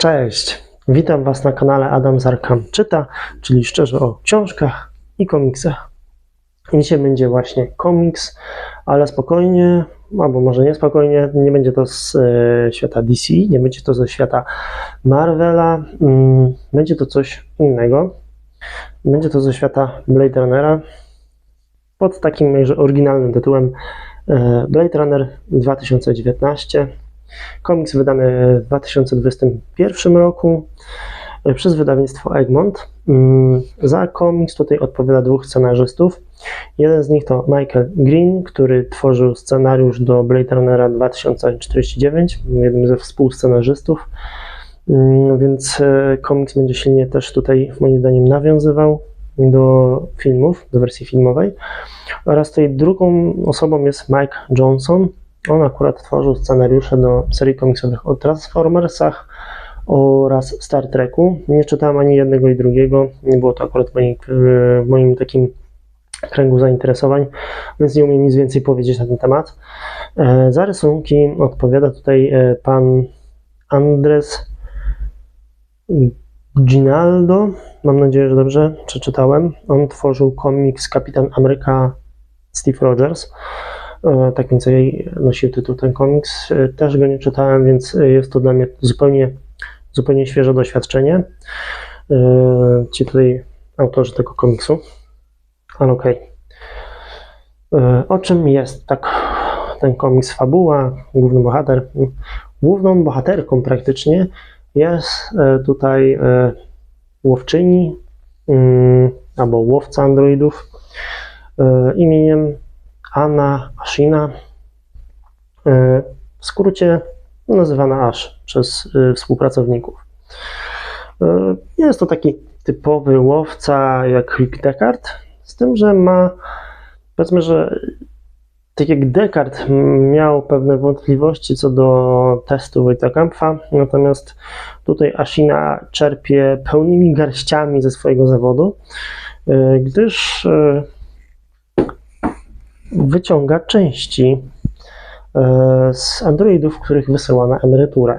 Cześć, witam Was na kanale Adam Zarkam Czyta, czyli szczerze o książkach i komiksach. Dzisiaj będzie właśnie komiks, ale spokojnie, albo może niespokojnie, nie będzie to z e, świata DC, nie będzie to ze świata Marvela, mm, będzie to coś innego. Będzie to ze świata Blade Runnera pod takim oryginalnym tytułem e, Blade Runner 2019. Komiks wydany w 2021 roku e, przez wydawnictwo Egmont. Mm, Za komiks tutaj odpowiada dwóch scenarzystów. Jeden z nich to Michael Green, który tworzył scenariusz do Blade Runnera 2049, jednym ze współscenarzystów. Mm, Więc e, komiks będzie silnie też tutaj, moim zdaniem, nawiązywał do filmów, do wersji filmowej. Oraz tej drugą osobą jest Mike Johnson. On akurat tworzył scenariusze do serii komiksowych o Transformersach oraz Star Treku. Nie czytałem ani jednego i drugiego, nie było to akurat w moim, w moim takim kręgu zainteresowań, więc nie umiem nic więcej powiedzieć na ten temat. E, Za rysunki odpowiada tutaj e, pan Andres Ginaldo. Mam nadzieję, że dobrze przeczytałem. On tworzył komiks Kapitan Ameryka Steve Rogers. E, Tak więc jej nosił tytuł ten komiks. E, Też go nie czytałem, więc jest to dla mnie zupełnie, zupełnie świeże doświadczenie. E, Ci tutaj autorzy tego komiksu. Ale okej. E, O czym jest tak ten komiks? Fabuła, główny bohater. Główną bohaterką praktycznie jest tutaj łowczyni mm, albo łowca androidów imieniem Anna Ashina. E, W skrócie nazywana Ash przez e, współpracowników. E, Jest to taki typowy łowca jak Rick Deckard, z tym, że ma powiedzmy, że tak jak Descartes miał pewne wątpliwości co do testu Wojta Kampfa, natomiast tutaj Ashina czerpie pełnymi garściami ze swojego zawodu, gdyż wyciąga części e, z androidów, których wysyła na emeryturę.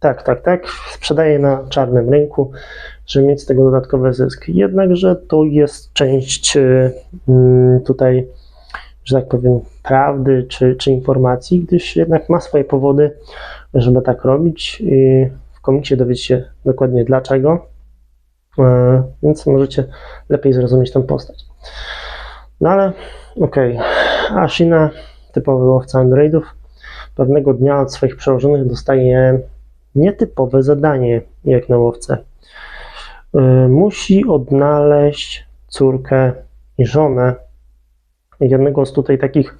Tak, tak, tak, sprzedaje na czarnym rynku, żeby mieć z tego dodatkowy zysk. Jednakże to jest część e, mm, tutaj, że tak powiem, prawdy czy, czy informacji, gdyż jednak ma swoje powody, żeby tak robić. I w komiksie dowiecie się dokładnie dlaczego, E, więc możecie lepiej zrozumieć tę postać. No ale okej, Ashina, typowy łowca androidów, pewnego dnia od swoich przełożonych dostaje nietypowe zadanie jak na łowcę. E, Musi odnaleźć córkę i żonę jednego z tutaj takich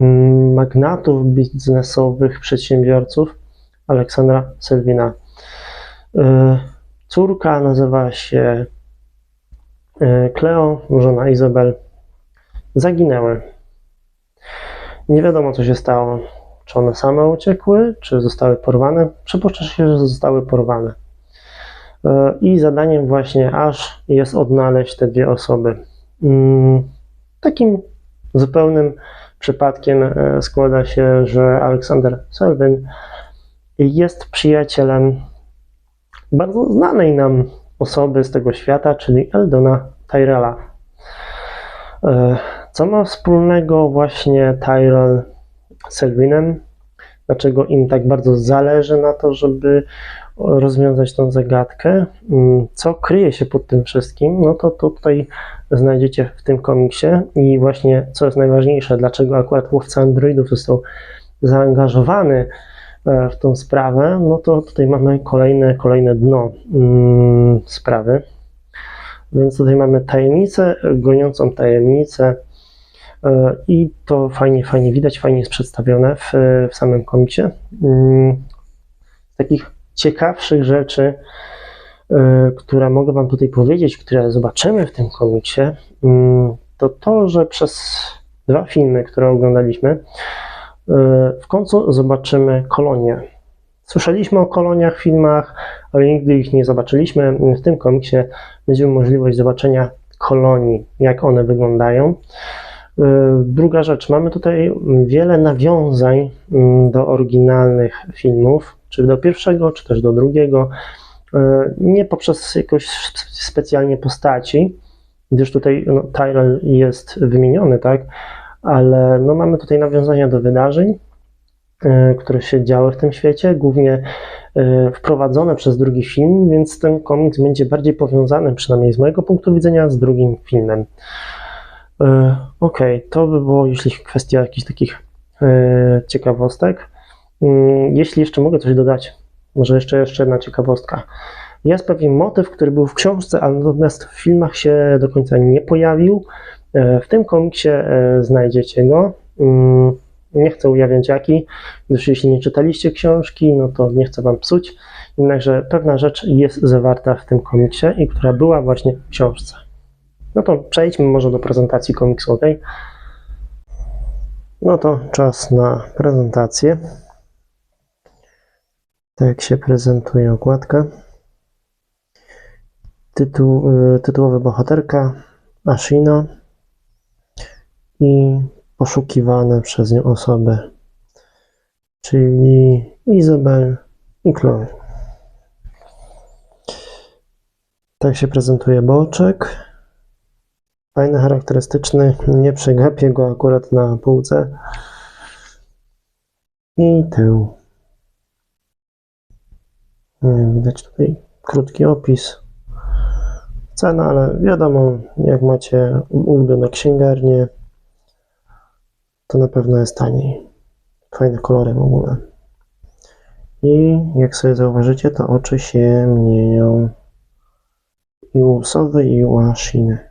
mm, magnatów biznesowych, przedsiębiorców, Aleksandra Selvina. E, Córka nazywa się e, Cleo, żona Izabel. Zaginęły. Nie wiadomo, co się stało. Czy one same uciekły, czy zostały porwane? Przypuszcza się, że zostały porwane. E, I zadaniem właśnie aż jest odnaleźć te dwie osoby. Mm, Takim zupełnym przypadkiem e, składa się, że Aleksander Selvin jest przyjacielem bardzo znanej nam osoby z tego świata, czyli Eldona Tyrella. Co ma wspólnego właśnie Tyrell z Selvinem? Dlaczego im tak bardzo zależy na to, żeby rozwiązać tą zagadkę? Mm, Co kryje się pod tym wszystkim? No to, tutaj znajdziecie w tym komiksie i właśnie co jest najważniejsze, dlaczego akurat łowca androidów został zaangażowany e, w tą sprawę, no to tutaj mamy kolejne, kolejne dno mm, sprawy. Więc tutaj mamy tajemnicę, goniącą tajemnicę i to fajnie, fajnie widać, fajnie jest przedstawione w, w samym komiksie. Mm, Z takich ciekawszych rzeczy, e, które mogę Wam tutaj powiedzieć, które zobaczymy w tym komiksie, mm, to to, że przez dwa filmy, które oglądaliśmy, e, w końcu zobaczymy kolonie. Słyszeliśmy o koloniach w filmach, ale nigdy ich nie zobaczyliśmy. W tym komiksie będziemy możliwość zobaczenia kolonii, jak one wyglądają. E, Druga rzecz, mamy tutaj wiele nawiązań mm, do oryginalnych filmów. czy do pierwszego, czy też do drugiego. E, Nie poprzez jakoś specjalnie postaci, gdyż tutaj no, Tyrell jest wymieniony, tak? Ale no, mamy tutaj nawiązania do wydarzeń, e, które się działy w tym świecie, głównie wprowadzone przez drugi film, więc ten komiks będzie bardziej powiązany, przynajmniej z mojego punktu widzenia, z drugim filmem. E, Okej, to by było, jeśli kwestia jakichś takich e, ciekawostek. Mm, Jeśli jeszcze mogę coś dodać, może jeszcze, jeszcze jedna ciekawostka. Jest pewien motyw, który był w książce, ale natomiast w filmach się do końca nie pojawił. E, W tym komiksie znajdziecie go. Mm, Nie chcę ujawniać jaki, gdyż jeśli nie czytaliście książki, no to nie chcę wam psuć. Jednakże pewna rzecz jest zawarta w tym komiksie i która była właśnie w książce. No to przejdźmy może do prezentacji komiksowej. No to czas na prezentację. Tak się prezentuje okładka. Tytuł, y, tytułowa bohaterka Ashina i poszukiwane przez nią osoby, czyli Izabel i Chloe. Tak się prezentuje boczek. Fajny, charakterystyczny. Nie przegapię go akurat na półce. I tył. Widać tutaj krótki opis. Cena, ale wiadomo, jak macie ulubione księgarnie, to na pewno jest taniej. Fajne kolory w ogóle. I jak sobie zauważycie, to oczy się mienią i u i u.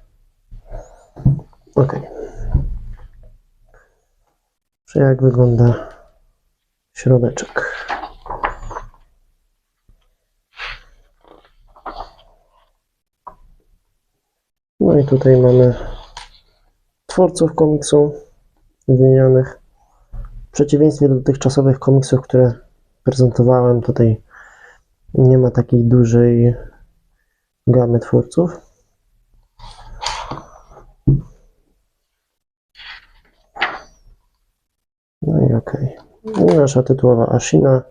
Ok. Czy jak wygląda środeczek? No i tutaj mamy twórców komiksu wymienionych. W przeciwieństwie do dotychczasowych komiksów, które prezentowałem, tutaj nie ma takiej dużej gamy twórców. No i. I Nasza tytułowa Ashina.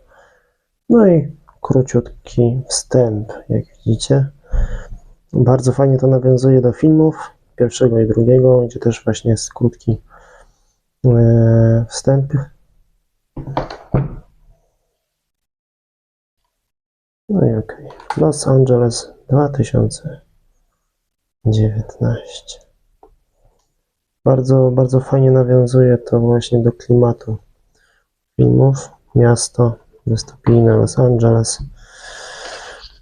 No i króciutki wstęp, jak widzicie. Bardzo fajnie to nawiązuje do filmów pierwszego i drugiego, gdzie też właśnie jest krótki e, wstęp. No i okej. Los Angeles 2019. Bardzo, bardzo fajnie nawiązuje to właśnie do klimatu filmów. Miasto wystopijne Los Angeles.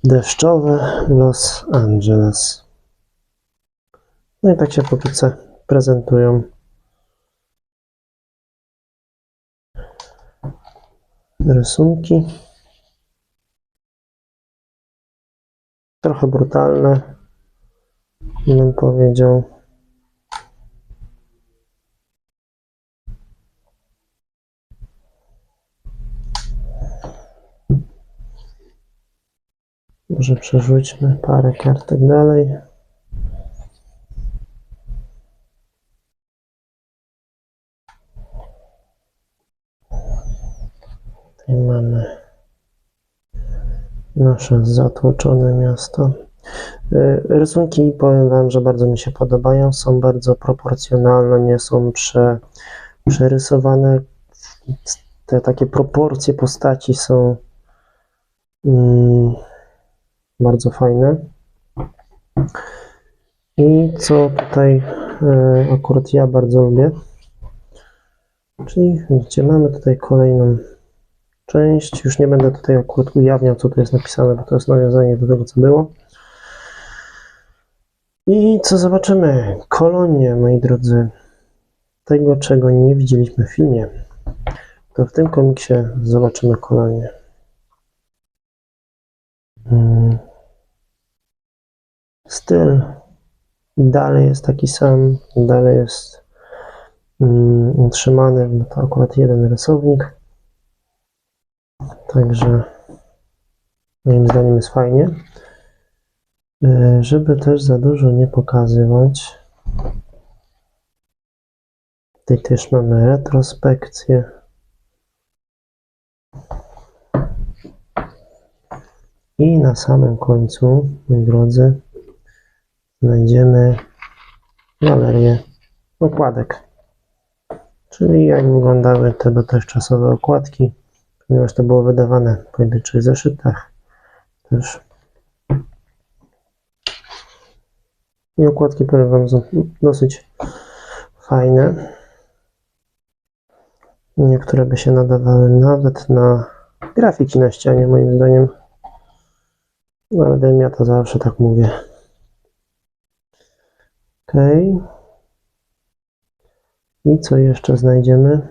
Deszczowe Los Angeles. No i tak się pokrótce prezentują. Rysunki. Trochę brutalne, bym powiedział. Może przerzućmy parę kartek dalej. Tutaj mamy nasze zatłoczone miasto. Y, Rysunki powiem Wam, że bardzo mi się podobają. Są bardzo proporcjonalne, nie są prze, przerysowane. Te takie proporcje postaci są mm, bardzo fajne. I co tutaj e, akurat ja bardzo lubię, czyli widzicie, mamy tutaj kolejną część. Już nie będę tutaj akurat ujawniał, co tu jest napisane, bo to jest nawiązanie do tego, co było. I co zobaczymy? Kolonie, moi drodzy. Tego, czego nie widzieliśmy w filmie, to w tym komiksie zobaczymy kolonie. Mm. Styl dalej jest taki sam, dalej jest mm, utrzymany, bo to akurat jeden rysownik. Także moim zdaniem jest fajnie. E, Żeby też za dużo nie pokazywać. Tutaj też mamy retrospekcję. I na samym końcu, moi drodzy, znajdziemy galerię okładek. Czyli jak wyglądały te dotychczasowe okładki, ponieważ to było wydawane w pojedynczych zeszytach też. I okładki powiem Wam są dosyć fajne. Niektóre by się nadawały nawet na grafiki na ścianie, moim zdaniem. No, ale ja to zawsze tak mówię. I co jeszcze znajdziemy?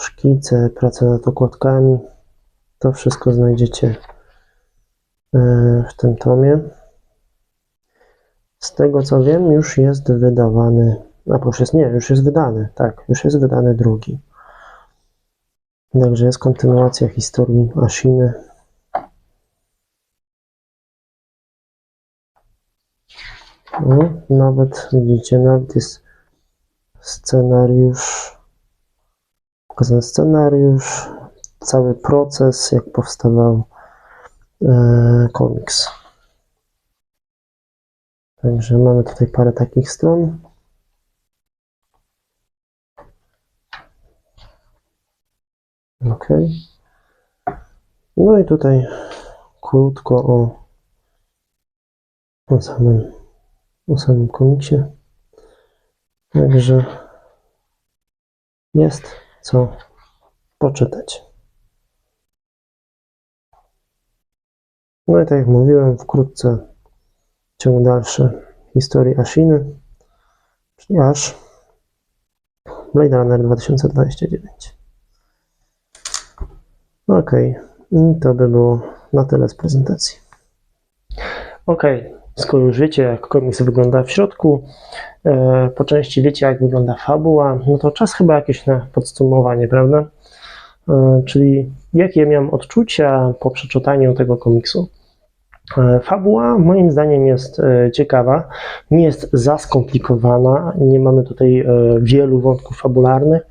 Szkice, prace nad okładkami. To wszystko znajdziecie e, w tym tomie. Z tego co wiem, już jest wydawany. A proszę, nie, już jest wydany. Tak, już jest wydany drugi. Także jest kontynuacja historii Ashiny. No, nawet widzicie, nawet jest scenariusz, pokazany scenariusz, cały proces, jak powstawał e, komiks. Także mamy tutaj parę takich stron. Ok. No i tutaj krótko o, o samym, o samym komiksie. Także jest co poczytać. No i tak jak mówiłem, wkrótce ciąg dalszy historii Ashiny, czyli Ash Blade Runner 2029. Ok, i to by było na tyle z prezentacji. Ok, skoro już wiecie, jak komiks wygląda w środku, e, po części wiecie, jak wygląda fabuła, no to czas chyba jakieś na podsumowanie, prawda? E, czyli jakie miałem odczucia po przeczytaniu tego komiksu. E, Fabuła moim zdaniem jest ciekawa, nie jest za skomplikowana, nie mamy tutaj wielu wątków fabularnych.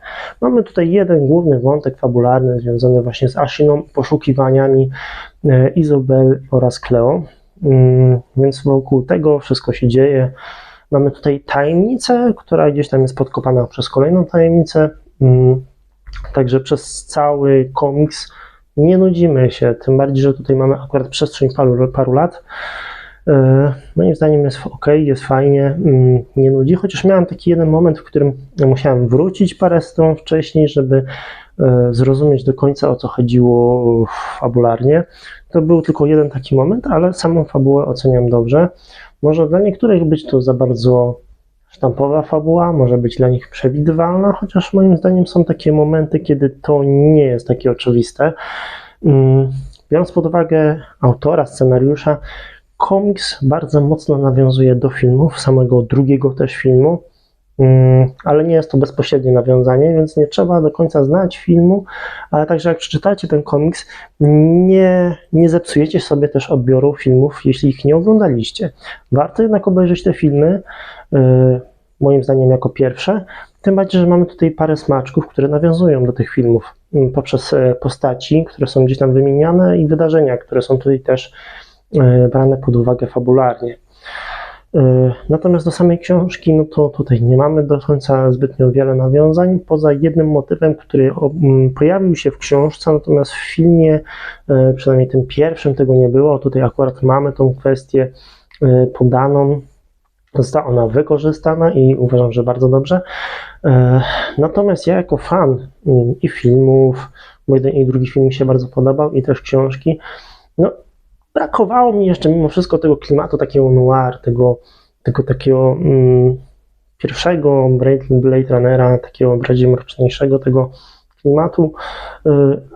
Mamy tutaj jeden główny wątek fabularny związany właśnie z Ashiną, poszukiwaniami Izobel oraz Cleo. Mm, Więc wokół tego wszystko się dzieje. Mamy tutaj tajemnicę, która gdzieś tam jest podkopana przez kolejną tajemnicę. Mm, Także przez cały komiks nie nudzimy się, tym bardziej, że tutaj mamy akurat przestrzeń paru, paru lat. E, Moim zdaniem jest ok, jest fajnie, mm, nie nudzi, chociaż miałem taki jeden moment, w którym musiałem wrócić parę stron wcześniej, żeby zrozumieć do końca o co chodziło fabularnie. To był tylko jeden taki moment, ale samą fabułę oceniam dobrze. Może dla niektórych być to za bardzo sztampowa fabuła, może być dla nich przewidywalna, chociaż moim zdaniem są takie momenty, kiedy to nie jest takie oczywiste. Mm, Biorąc pod uwagę autora scenariusza, komiks bardzo mocno nawiązuje do filmów, samego drugiego też filmu, ale nie jest to bezpośrednie nawiązanie, więc nie trzeba do końca znać filmu, ale także jak przeczytacie ten komiks, nie, nie zepsujecie sobie też odbioru filmów, jeśli ich nie oglądaliście. Warto jednak obejrzeć te filmy, yy, moim zdaniem jako pierwsze, tym bardziej, że mamy tutaj parę smaczków, które nawiązują do tych filmów mm, poprzez e, postaci, które są gdzieś tam wymieniane i wydarzenia, które są tutaj też e, brane pod uwagę fabularnie. E, Natomiast do samej książki, no to tutaj nie mamy do końca zbytnio wiele nawiązań, poza jednym motywem, który o- m, pojawił się w książce, natomiast w filmie, e, przynajmniej tym pierwszym, tego nie było. Tutaj akurat mamy tą kwestię e, podaną. Została ona wykorzystana i uważam, że bardzo dobrze. Natomiast ja jako fan mm, i filmów, bo jeden i drugi film mi się bardzo podobał, i też książki, no brakowało mi jeszcze mimo wszystko tego klimatu takiego noir, tego, tego takiego mm, pierwszego Blade, Runnera, takiego bardziej mroczniejszego tego klimatu, y,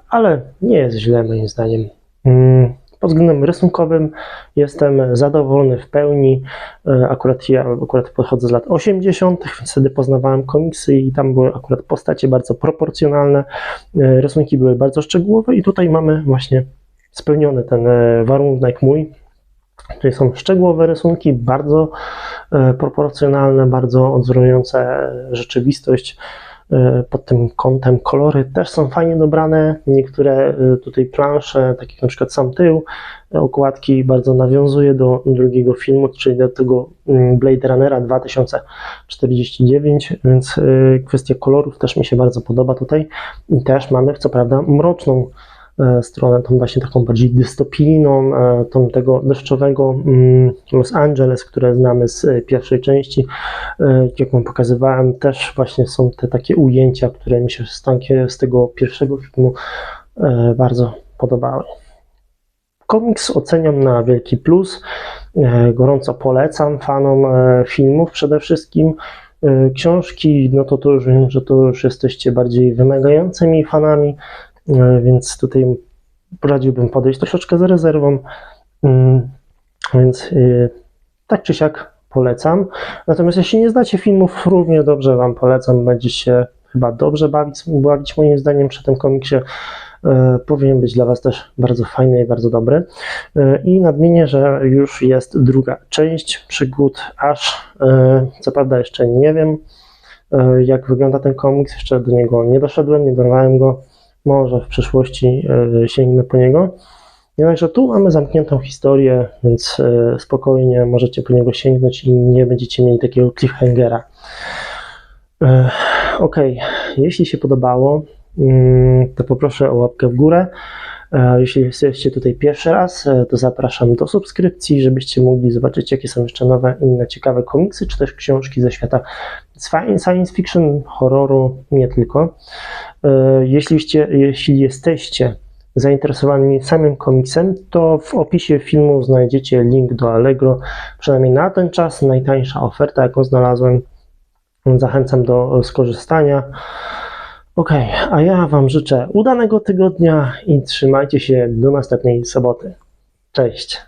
ale nie jest źle moim zdaniem. Mm, Pod względem rysunkowym jestem zadowolony w pełni. Y, Akurat ja akurat pochodzę z lat 80., więc wtedy poznawałem komiksy i tam były akurat postacie bardzo proporcjonalne. Y, Rysunki były bardzo szczegółowe i tutaj mamy właśnie spełniony ten e, warunek mój. Czyli są szczegółowe rysunki, bardzo e, proporcjonalne, bardzo rzeczywistość. e, pod tym kątem kolory też są fajnie dobrane. Niektóre tutaj plansze, takie jak na przykład sam tył okładki, bardzo nawiązuje do drugiego filmu, czyli do tego mm, Blade Runnera 2049, więc kwestia kolorów też mi się bardzo podoba tutaj. I też mamy, co prawda, mroczną stronę, tą właśnie taką bardziej dystopijną, e, tą tego deszczowego mm, Los Angeles, które znamy z e, pierwszej części. E, Jak wam pokazywałem, też właśnie są te takie ujęcia, które mi się z, tego pierwszego filmu e, bardzo podobały. Komiks oceniam na wielki plus. E, Gorąco polecam fanom e, filmów przede wszystkim. E, Książki, no to to już wiem, że to już jesteście bardziej wymagającymi fanami, e, więc tutaj radziłbym podejść troszeczkę z rezerwą. Mm, Więc e, tak czy siak polecam. Natomiast jeśli nie znacie filmów, równie dobrze Wam polecam. Będzie się chyba dobrze bawić, bawić moim zdaniem przy tym komiksie. E, Powinien być dla Was też bardzo fajny i bardzo dobry. E, I nadmienię, że już jest druga część przygód. E, Co prawda jeszcze nie wiem, e, jak wygląda ten komiks. Jeszcze do niego nie doszedłem, nie dorwałem go. Może w przyszłości e, sięgnę po niego. Jednakże tu mamy zamkniętą historię, więc e, spokojnie możecie po niego sięgnąć i nie będziecie mieli takiego cliffhangera. E, Ok, jeśli się podobało, mm, to poproszę o łapkę w górę. E, Jeśli jesteście tutaj pierwszy raz, e, to zapraszam do subskrypcji, żebyście mogli zobaczyć, jakie są jeszcze nowe, inne ciekawe komiksy, czy też książki ze świata sci- science fiction, horroru, nie tylko. E, jeśli jesteście zainteresowani samym komiksem, to w opisie filmu znajdziecie link do Allegro. Przynajmniej na ten czas najtańsza oferta, jaką znalazłem. Zachęcam do skorzystania. Ok, a ja Wam życzę udanego tygodnia i trzymajcie się do następnej soboty. Cześć.